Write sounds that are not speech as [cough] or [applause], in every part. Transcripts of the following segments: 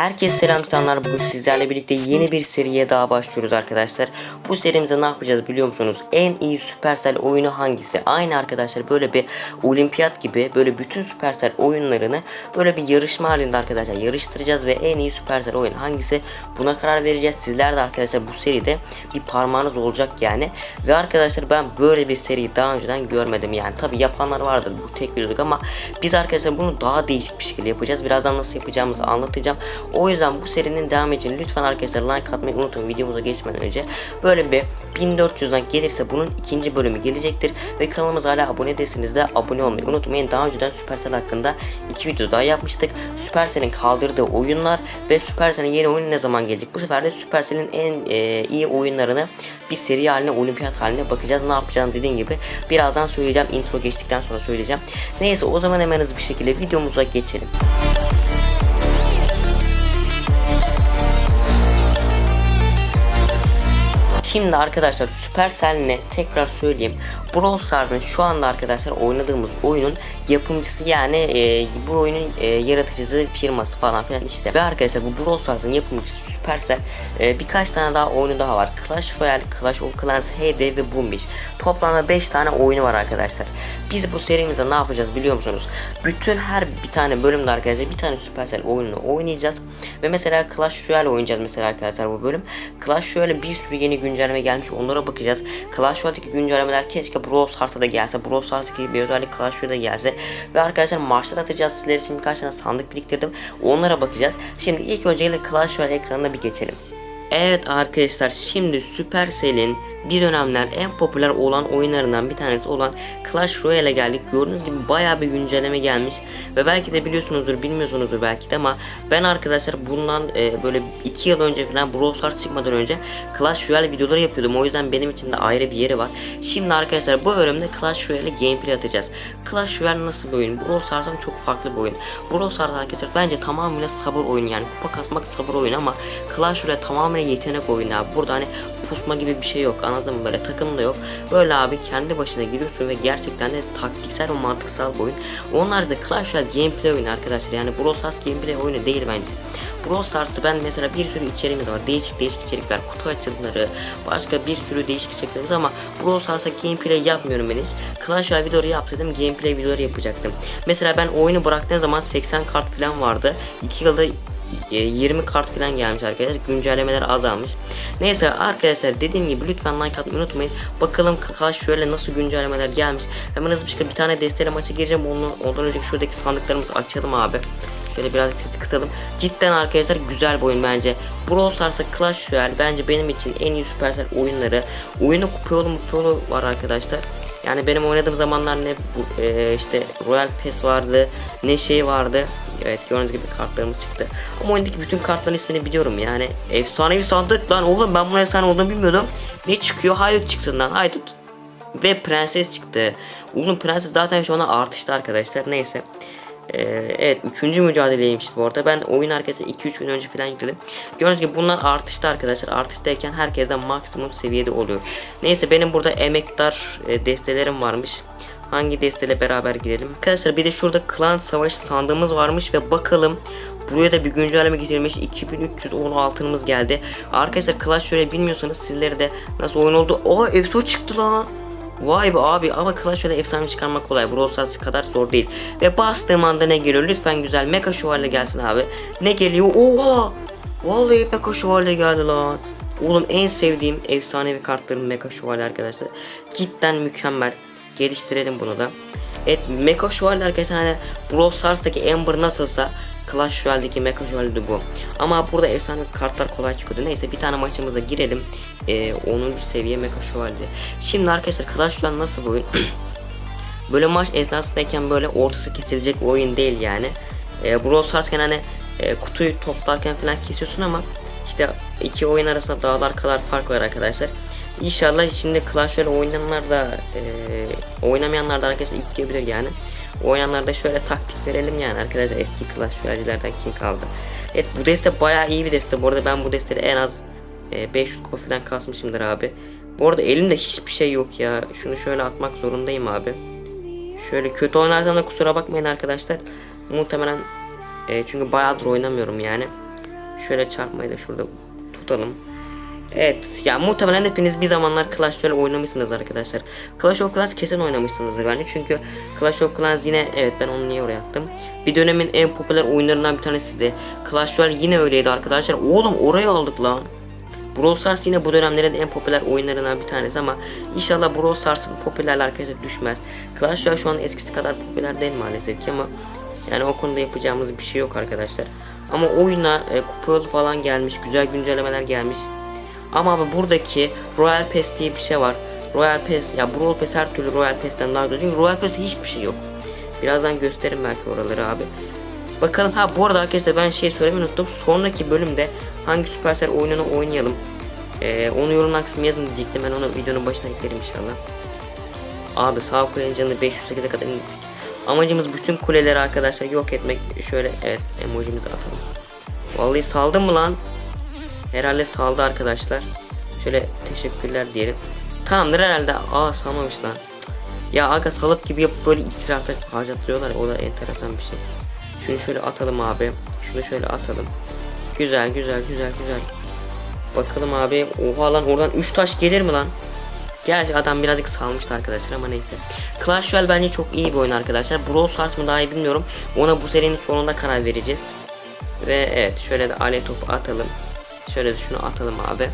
Herkese selam insanlar. Bugün sizlerle birlikte yeni bir seriye daha başlıyoruz arkadaşlar. Bu serimize ne yapacağız biliyor musunuz? En iyi Supercell oyunu hangisi? Aynı arkadaşlar böyle bir olimpiyat gibi böyle bütün Supercell oyunlarını böyle bir yarışma halinde arkadaşlar yarıştıracağız ve en iyi Supercell oyun hangisi? Buna karar vereceğiz. Sizler de arkadaşlar bu seride bir parmağınız olacak yani. Ve arkadaşlar ben böyle bir seriyi daha önceden görmedim yani. Tabi yapanlar vardır bu tek videoluk ama biz arkadaşlar bunu daha değişik bir şekilde yapacağız. Birazdan nasıl yapacağımızı anlatacağım. O yüzden bu serinin devam için lütfen arkadaşlar like atmayı unutmayın videomuza geçmeden önce. Böyle bir 1400'den gelirse bunun ikinci bölümü gelecektir. Ve kanalımıza hala abone değilseniz de abone olmayı unutmayın. Daha önceden Supercell hakkında iki video daha yapmıştık. Supercell'in kaldırdığı oyunlar ve Supercell'in yeni oyunu ne zaman gelecek? Bu sefer de Supercell'in en e, iyi oyunlarını bir seri haline, olimpiyat haline bakacağız. Ne yapacağını dediğim gibi birazdan söyleyeceğim. Intro geçtikten sonra söyleyeceğim. Neyse o zaman hemen hızlı bir şekilde videomuza geçelim. Şimdi arkadaşlar Supercell ne tekrar söyleyeyim. Brawl Stars'ın şu anda arkadaşlar oynadığımız oyunun yapımcısı yani e, bu oyunun e, yaratıcısı firması falan filan işte. Ve arkadaşlar bu Brawl Stars'ın yapımcısı Supercell e, birkaç tane daha oyunu daha var. Clash Royale, Clash of Clans, HD ve Boombish. Toplamda 5 tane oyunu var arkadaşlar. Biz bu serimizde ne yapacağız biliyor musunuz? Bütün her bir tane bölümde arkadaşlar bir tane Supercell oyununu oynayacağız. Ve mesela Clash Royale oynayacağız mesela arkadaşlar bu bölüm. Clash Royale bir sürü yeni güncelleme gelmiş onlara bakacağız. Clash Royale'deki güncellemeler keşke Brawl Stars'a da gelse. Brawl Stars'daki bir özellik Clash Royale'da gelse. Ve arkadaşlar maçlar atacağız sizler için birkaç tane sandık biriktirdim. Onlara bakacağız. Şimdi ilk öncelikle Clash Royale ekranına bir geçelim. Evet arkadaşlar şimdi Supercell'in bir dönemler en popüler olan oyunlarından bir tanesi olan Clash Royale'e geldik. Gördüğünüz gibi bayağı bir güncelleme gelmiş ve belki de biliyorsunuzdur bilmiyorsunuzdur belki de ama ben arkadaşlar bundan e, böyle 2 yıl önce falan Brawl Stars çıkmadan önce Clash Royale videoları yapıyordum. O yüzden benim için de ayrı bir yeri var. Şimdi arkadaşlar bu bölümde Clash Royale gameplay atacağız. Clash Royale nasıl bir oyun? Brawl Stars'tan çok farklı bir oyun. Brawl Stars arkadaşlar bence tamamıyla sabır oyunu yani kupa kasmak sabır oyunu ama Clash Royale tamamen yetenek oyunu abi. Burada hani pusma gibi bir şey yok anladın mı? Böyle takım da yok. Böyle abi kendi başına giriyorsun ve gerçekten de taktiksel ve mantıksal bir oyun. Onun haricinde Clash Royale gameplay oyunu arkadaşlar. Yani Brawl Stars gameplay oyunu değil bence. Brawl Stars'ta ben mesela bir sürü içeriğimiz var. Değişik değişik içerikler kutu açılımları başka bir sürü değişik içeriklerimiz ama Brawl Stars'ta gameplay yapmıyorum ben hiç. Clash Royale videoları yapsaydım gameplay videoları yapacaktım. Mesela ben oyunu bıraktığım zaman 80 kart falan vardı. 2 yılda 20 kart falan gelmiş arkadaşlar. Güncellemeler azalmış. Neyse arkadaşlar dediğim gibi lütfen like atmayı unutmayın. Bakalım kaç şöyle nasıl güncellemeler gelmiş. Hemen hızlı bir şekilde bir tane desteli maça gireceğim. Onu, ondan önceki şuradaki sandıklarımızı açalım abi. Şöyle birazcık sesi kısalım. Cidden arkadaşlar güzel bir oyun bence. Brawl Stars'a Clash Royale bence benim için en iyi Supercell oyunları. Oyunu kupa yolu mupa yolu var arkadaşlar. Yani benim oynadığım zamanlar ne bu, e, işte Royal Pass vardı, ne şey vardı. Evet gördüğünüz gibi kartlarımız çıktı. Ama oyundaki bütün kartların ismini biliyorum yani. Efsanevi sandık lan oğlum ben bunun efsane olduğunu bilmiyordum. Ne çıkıyor? Haydut çıksın lan haydut. Ve prenses çıktı. Oğlum prenses zaten şu anda artışta arkadaşlar neyse. Ee, evet üçüncü mücadeleymiş bu arada. Ben oyun arkadaşlar 2-3 gün önce falan yükledim. Gördüğünüz gibi bunlar artışta arkadaşlar. Artıştayken herkesten maksimum seviyede oluyor. Neyse benim burada emektar e, destelerim varmış. Hangi desteyle beraber girelim? Arkadaşlar bir de şurada klan savaş sandığımız varmış ve bakalım Buraya da bir güncelleme getirilmiş 2310 altınımız geldi. Arkadaşlar Clash şöyle bilmiyorsanız sizlere de nasıl oyun oldu. Aa EFSO çıktı lan. Vay be abi ama Clash Royale efsane çıkarmak kolay. Brawl Stars kadar zor değil. Ve bastığım anda ne geliyor? Lütfen güzel Mecha Şövalye gelsin abi. Ne geliyor? Oha! Vallahi Mecha Şövalye geldi lan. Oğlum en sevdiğim efsanevi kartların Mecha Şövalye arkadaşlar. Cidden mükemmel. Geliştirelim bunu da. Evet Mecha Şövalye arkadaşlar hani Brawl Stars'taki Amber nasılsa Clash Royale'deki Mecha de bu. Ama burada efsane kartlar kolay çıkıyordu. Neyse bir tane maçımıza girelim. Ee, 10. seviye Mecha Şövalye. Şimdi arkadaşlar Clash Royale nasıl bir oyun? [clears throat] böyle maç esnasındayken böyle ortası kesilecek oyun değil yani. Ee, Brawl Stars'ken hani e, kutuyu toplarken falan kesiyorsun ama işte iki oyun arasında dağlar kadar fark var arkadaşlar. İnşallah şimdi Clash Royale oynayanlar da e, oynamayanlar da arkadaşlar ilk diyebilir yani. Oynayanlar da şöyle taktik verelim yani arkadaşlar eski Clash Royale'lerden kim kaldı. Evet bu deste bayağı iyi bir deste. Bu arada ben bu destede en az e, 500 kupa falan kasmışımdır abi. Bu arada elimde hiçbir şey yok ya. Şunu şöyle atmak zorundayım abi. Şöyle kötü oynarsam da kusura bakmayın arkadaşlar. Muhtemelen e, çünkü bayağıdır oynamıyorum yani. Şöyle çarpmayı da şurada tutalım. Evet ya muhtemelen hepiniz bir zamanlar Clash Royale oynamışsınız arkadaşlar. Clash of Clans kesin oynamışsınızdır bence çünkü Clash of Clans yine evet ben onu niye oraya attım. Bir dönemin en popüler oyunlarından bir tanesiydi. Clash Royale yine öyleydi arkadaşlar. Oğlum oraya aldık lan. Brawl Stars yine bu dönemlerin en popüler oyunlarından bir tanesi ama inşallah Brawl Stars'ın popülerliği arkadaşlar düşmez. Clash Royale şu an eskisi kadar popüler değil maalesef ki ama yani o konuda yapacağımız bir şey yok arkadaşlar. Ama oyuna e, kupa yolu falan gelmiş, güzel güncellemeler gelmiş. Ama abi buradaki Royal Pass diye bir şey var. Royal Pass ya Brawl Pass her türlü Royal Pass'ten daha güzel. Çünkü Royal Pass'te hiçbir şey yok. Birazdan gösteririm belki oraları abi. Bakalım ha bu arada arkadaşlar ben şey söylemeyi unuttum. Sonraki bölümde hangi Supercell oyununu oynayalım. Ee, onu yorumlar kısmı yazın diyecektim. Ben onu videonun başına eklerim inşallah. Abi sağ kulenin canını 508'e kadar indirdik. Amacımız bütün kuleleri arkadaşlar yok etmek. Şöyle evet emojimizi atalım. Vallahi saldım mı lan? Herhalde saldı arkadaşlar. Şöyle teşekkürler diyelim. Tamamdır herhalde. Aa salmamış. Ya aga salıp gibi yapıp böyle israfta harcattırıyorlar. O da enteresan bir şey. Şunu şöyle atalım abi. Şunu şöyle atalım. Güzel güzel güzel güzel. Bakalım abi. Oha lan oradan 3 taş gelir mi lan? Gerçi adam birazcık salmıştı arkadaşlar ama neyse. Clash Royale bence çok iyi bir oyun arkadaşlar. Brawl Stars mı daha iyi bilmiyorum. Ona bu serinin sonunda karar vereceğiz. Ve evet şöyle de alet topu atalım. Şöyle şunu atalım abi.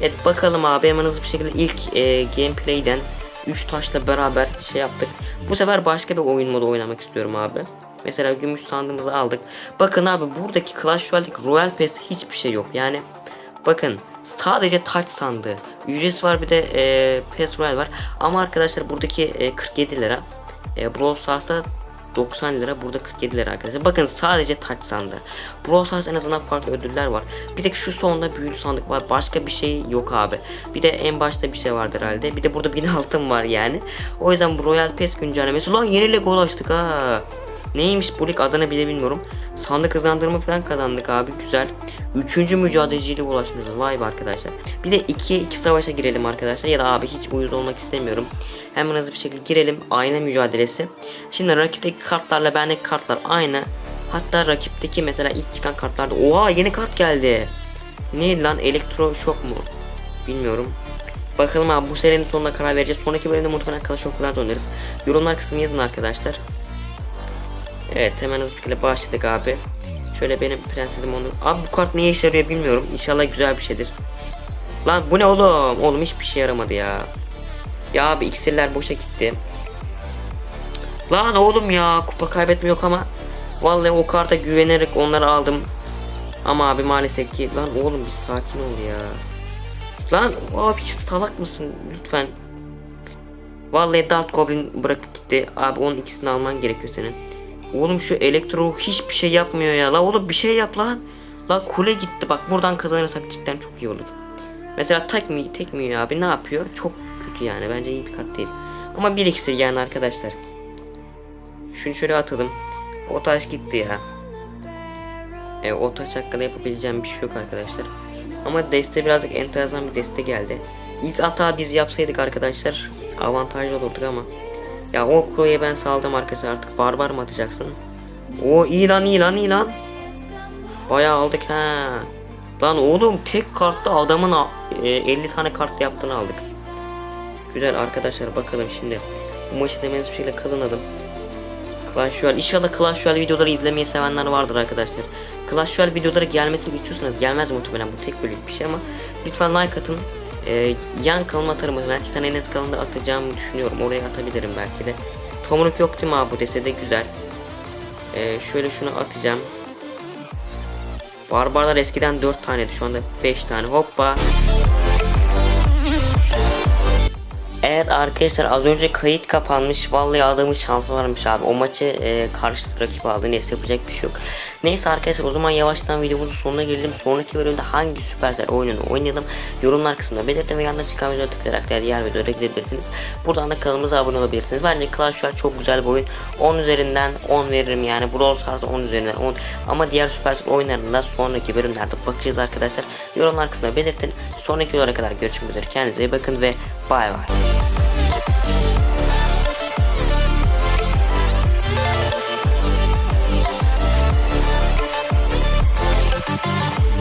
Evet bakalım abi hemen hızlı bir şekilde ilk e, gameplay'den 3 taşla beraber şey yaptık. Bu sefer başka bir oyun modu oynamak istiyorum abi. Mesela gümüş sandığımızı aldık. Bakın abi buradaki Clash Royale'deki Royal Pass'te hiçbir şey yok. Yani bakın sadece taç sandığı. Ücretsiz var bir de e, Pass Royale var. Ama arkadaşlar buradaki e, 47 lira. E, Brawl Stars'ta 90 lira burada 47 lira arkadaşlar. Bakın sadece taç sandığı. Brawl Stars en azından farklı ödüller var. Bir tek şu sonda büyülü sandık var. Başka bir şey yok abi. Bir de en başta bir şey vardır herhalde. Bir de burada bin altın var yani. O yüzden bu Royal Pass güncellemesi. Lan yeni Lego ulaştık ha. Neymiş bu lig adını bile bilmiyorum. Sandık hızlandırma falan kazandık abi güzel. Üçüncü mücadeleciyle ulaşmışız vay be arkadaşlar. Bir de 2'ye 2 savaşa girelim arkadaşlar ya da abi hiç bu yüz olmak istemiyorum. Hemen hızlı bir şekilde girelim ayna mücadelesi. Şimdi rakipteki kartlarla bendeki kartlar aynı. Hatta rakipteki mesela ilk çıkan kartlarda oha yeni kart geldi. Ne lan elektro şok mu? Bilmiyorum. Bakalım abi bu serinin sonuna karar vereceğiz. Sonraki bölümde Clash of Clans oynarız. Yorumlar kısmına yazın arkadaşlar. Evet hemen hızlı bir şekilde başladık abi. Şöyle benim prensesim onu. Abi bu kart neye işe yarıyor bilmiyorum. İnşallah güzel bir şeydir. Lan bu ne oğlum? Oğlum hiçbir şey yaramadı ya. Ya abi iksirler boşa gitti. Lan oğlum ya kupa kaybetme yok ama. Vallahi o karta güvenerek onları aldım. Ama abi maalesef ki lan oğlum bir sakin ol ya. Lan abi salak mısın lütfen. Vallahi Dart Goblin bırakıp gitti. Abi onun ikisini alman gerekiyor senin. Oğlum şu elektro hiçbir şey yapmıyor ya. La oğlum bir şey yap lan. La kule gitti bak buradan kazanırsak cidden çok iyi olur. Mesela tek mi tek mi abi ne yapıyor? Çok kötü yani bence iyi bir kart değil. Ama bir iksir yani arkadaşlar. Şunu şöyle atalım. O taş gitti ya. E, o taş hakkında yapabileceğim bir şey yok arkadaşlar. Ama deste birazcık enteresan bir deste geldi. İlk hata biz yapsaydık arkadaşlar avantajlı olurduk ama. Ya o kuleyi ben saldım arkadaşlar artık barbar mı atacaksın? O iyi lan iyi lan. Bayağı aldık ha. Lan oğlum tek kartta adamın a- e, 50 tane kart yaptığını aldık. Güzel arkadaşlar bakalım şimdi. Bu maçı demeniz bir şeyle kazanalım. Clash Royale. İnşallah Clash Royale videoları izlemeyi sevenler vardır arkadaşlar. Clash Royale videoları gelmesini istiyorsanız gelmez muhtemelen bu tek bölüm bir şey ama lütfen like atın. Ee, yan kanalıma atarım. Ben Titan Enes kanalında atacağımı düşünüyorum. Oraya atabilirim belki de. Tomruk yok değil mi abi bu desede güzel. Ee, şöyle şunu atacağım. Barbarlar eskiden 4 taneydi şu anda 5 tane hoppa. Evet arkadaşlar az önce kayıt kapanmış. Vallahi adamın şansı varmış abi. O maçı e, karşı rakip aldı. Neyse yapacak bir şey yok. Neyse arkadaşlar o zaman yavaştan videomuzun sonuna gelelim. Sonraki bölümde hangi Supercell oyununu oynayalım. Yorumlar kısmında belirtin ve yanında çıkan videoya tıklayarak diğer videolara gidebilirsiniz. Buradan da kanalımıza abone olabilirsiniz. Bence Clash Royale çok güzel bir oyun. 10 üzerinden 10 veririm yani. Brawl Stars'da 10 üzerinden 10. Ama diğer Supercell oyunlarında sonraki bölümlerde bakacağız arkadaşlar. Yorumlar kısmında belirtin. Sonraki videolara kadar görüşmek üzere. Kendinize iyi bakın ve bay bay.